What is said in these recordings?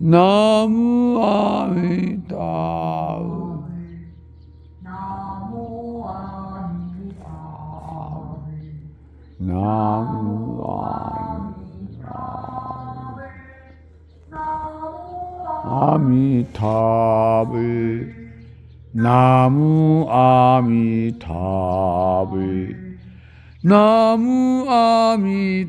나무 아미타불 나무 아미타불 나무 나무 아미타불 나무 아미타불 나무 아미타불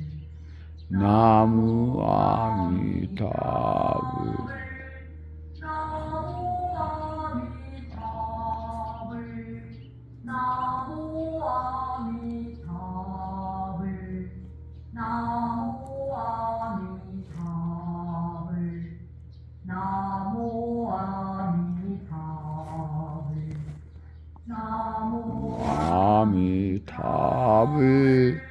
나무 아미타불 아미타불